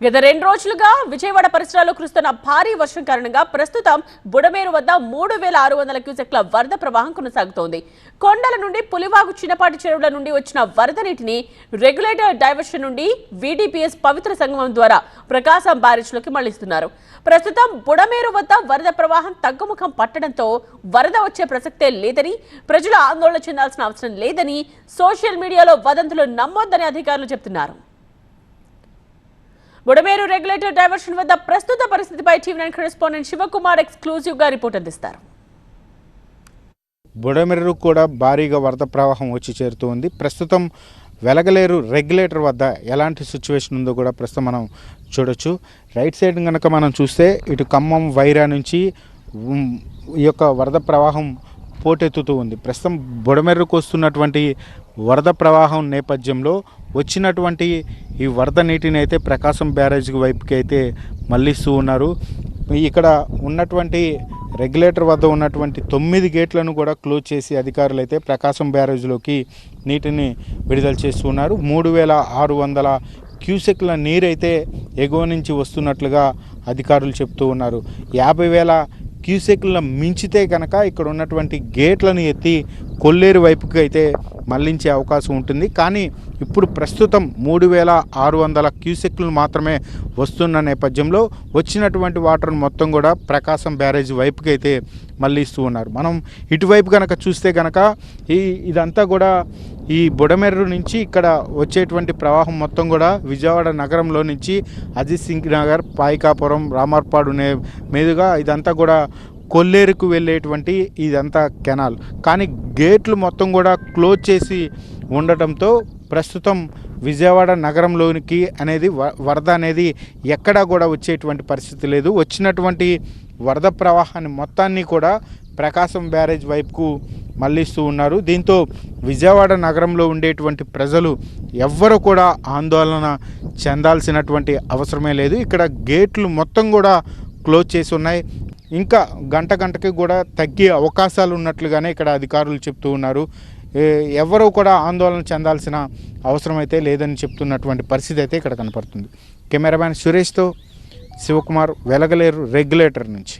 గత రెండు రోజులుగా విజయవాడ పరిసరాల్లో కురుస్తున్న భారీ వర్షం కారణంగా ప్రస్తుతం బుడమేరు వద్ద మూడు వేల ఆరు వందల క్యూసెక్ల వరద ప్రవాహం కొనసాగుతోంది. కొండల నుండి పులివాగు చిన్నపాటి చెరువుల నుండి వచ్చిన వరద నీటిని రెగ్యులేటర్ డైవర్షన్ నుండి వీడీపీఎస్ పవిత్ర సంగమం ద్వారా ప్రకాశం బ్యారేజ్లోకి మళ్ళిస్తున్నారు. ప్రస్తుతం బుడమేరు వద్ద వరద ప్రవాహం తగ్గుముఖం పట్టడంతో వరద వచ్చే ప్రసక్తే లేదని ప్రజలు ఆందోళన చెందాల్సిన అవసరం లేదని సోషల్ మీడియాలో వదంతులు నమ్మొద్దని అధికారులు చెబుతున్నారు బుడమేరు రెగ్యులేటర్ డైవర్షన్ వద్ద ప్రస్తుత పరిస్థితిపై టీవీ నైన్ కరెస్పాండెంట్ శివకుమార్ ఎక్స్క్లూజివ్గా రిపోర్ట్ అందిస్తారు. బుడమేరు కూడా భారీగా వరద ప్రవాహం వచ్చి చేరుతుంది. ప్రస్తుతం వెలగలేరు రెగ్యులేటర్ వద్ద ఎలాంటి సిచ్యువేషన్ ఉందో కూడా ప్రస్తుతం మనం చూడొచ్చు. రైట్ సైడ్ కనుక మనం చూస్తే ఇటు ఖమ్మం వైరా నుంచి ఈ యొక్క వరద ప్రవాహం పోటెత్తుతూ ఉంది. ప్రస్తుతం బుడమెర్రుకు వస్తున్నటువంటి వరద ప్రవాహం నేపథ్యంలో వచ్చినటువంటి ఈ వరద నీటిని అయితే ప్రకాశం బ్యారేజ్ వైపుకి అయితే మళ్ళిస్తూ ఉన్నారు. ఇక్కడ ఉన్నటువంటి రెగ్యులేటర్ వద్ద ఉన్నటువంటి తొమ్మిది గేట్లను కూడా క్లోజ్ చేసి అధికారులు అయితే ప్రకాశం బ్యారేజ్లోకి నీటిని విడుదల చేస్తున్నారు మూడు వేల ఆరు వందల క్యూసెక్ల నీరైతే ఎగువ నుంచి వస్తున్నట్లుగా అధికారులు చెప్తూ ఉన్నారు. యాభై వేల క్యూసెక్ల మించితే కనుక ఇక్కడ ఉన్నటువంటి గేట్లను ఎత్తి కొల్లేరు వైపుకి అయితే మళ్ళించే అవకాశం ఉంటుంది. కానీ ఇప్పుడు ప్రస్తుతం మూడు వేల ఆరు వందల క్యూసెక్లు మాత్రమే వస్తున్న నేపథ్యంలో వచ్చినటువంటి వాటర్ మొత్తం కూడా ప్రకాశం బ్యారేజ్ వైపుకి అయితే మళ్ళిస్తూ ఉన్నారు. మనం ఇటువైపు కనుక చూస్తే కనుక ఈ ఇదంతా కూడా ఈ బుడమెర్రు నుంచి ఇక్కడ వచ్చేటువంటి ప్రవాహం మొత్తం కూడా విజయవాడ నగరంలో నుంచి అజిత్ సింగ్ నగర్ పాయికాపురం రామార్పాడు మీదుగా ఇదంతా కూడా కొల్లేరుకు వెళ్ళేటువంటి ఇదంతా కెనాల్. కానీ గేట్లు మొత్తం కూడా క్లోజ్ చేసి ఉండటంతో ప్రస్తుతం విజయవాడ నగరంలోనికి అనేది వ- వరద అనేది ఎక్కడా కూడా వచ్చేటువంటి పరిస్థితి లేదు. వచ్చినటువంటి వరద ప్రవాహాన్ని మొత్తాన్ని కూడా ప్రకాశం బ్యారేజ్ వైపుకు మళ్ళిస్తూ ఉన్నారు. దీంతో విజయవాడ నగరంలో ఉండేటువంటి ప్రజలు ఎవ్వరు కూడా ఆందోళన చెందాల్సినటువంటి అవసరమే లేదు. ఇక్కడ గేట్లు మొత్తం కూడా క్లోజ్ చేసి ఉన్నాయి. ఇంకా గంట గంటకి కూడా తగ్గే అవకాశాలు ఉన్నట్లుగానే ఇక్కడ అధికారులు చెప్తూ ఉన్నారు. ఎవరూ కూడా ఆందోళన చెందాల్సిన అవసరం అయితే లేదని చెప్తున్నటువంటి పరిస్థితి అయితే ఇక్కడ కనపడుతుంది. కెమెరామ్యాన్ సురేష్తో శివకుమార్ వెలగలేరు రెగ్యులేటర్ నుంచి.